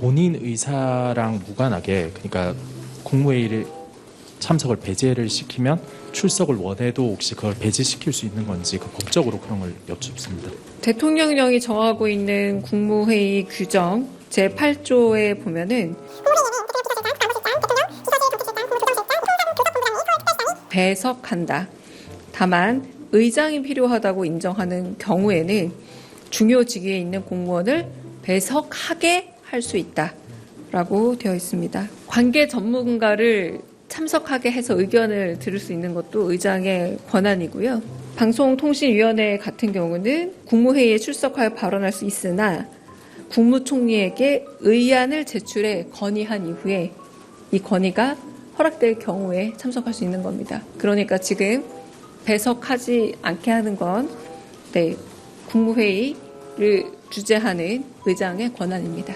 본인 의사랑 무관하게 그러니까 국무회의를 참석을 배제를 시키면 출석을 원해도 혹시 그걸 배제시킬 수 있는 건지 그 법적으로 그런 걸 여쭙습니다. 대통령령이 정하고 있는 국무회의 규정 제8조에 보면은 배석한다. 다만 의장이 필요하다고 인정하는 경우에는 중요 직위에 있는 공무원을 배석하게 할 수 있다라고 되어 있습니다. 관계 전문가를 참석하게 해서 의견을 들을 수 있는 것도 의장의 권한이고요. 방송통신위원회 같은 경우는 국무회의에 출석하여 발언할 수 있으나 국무총리에게 의안을 제출해 건의한 이후에 이 건의가 허락될 경우에 참석할 수 있는 겁니다. 그러니까 지금 배석하지 않게 하는 건 네, 국무회의를 주재하는 의장의 권한입니다.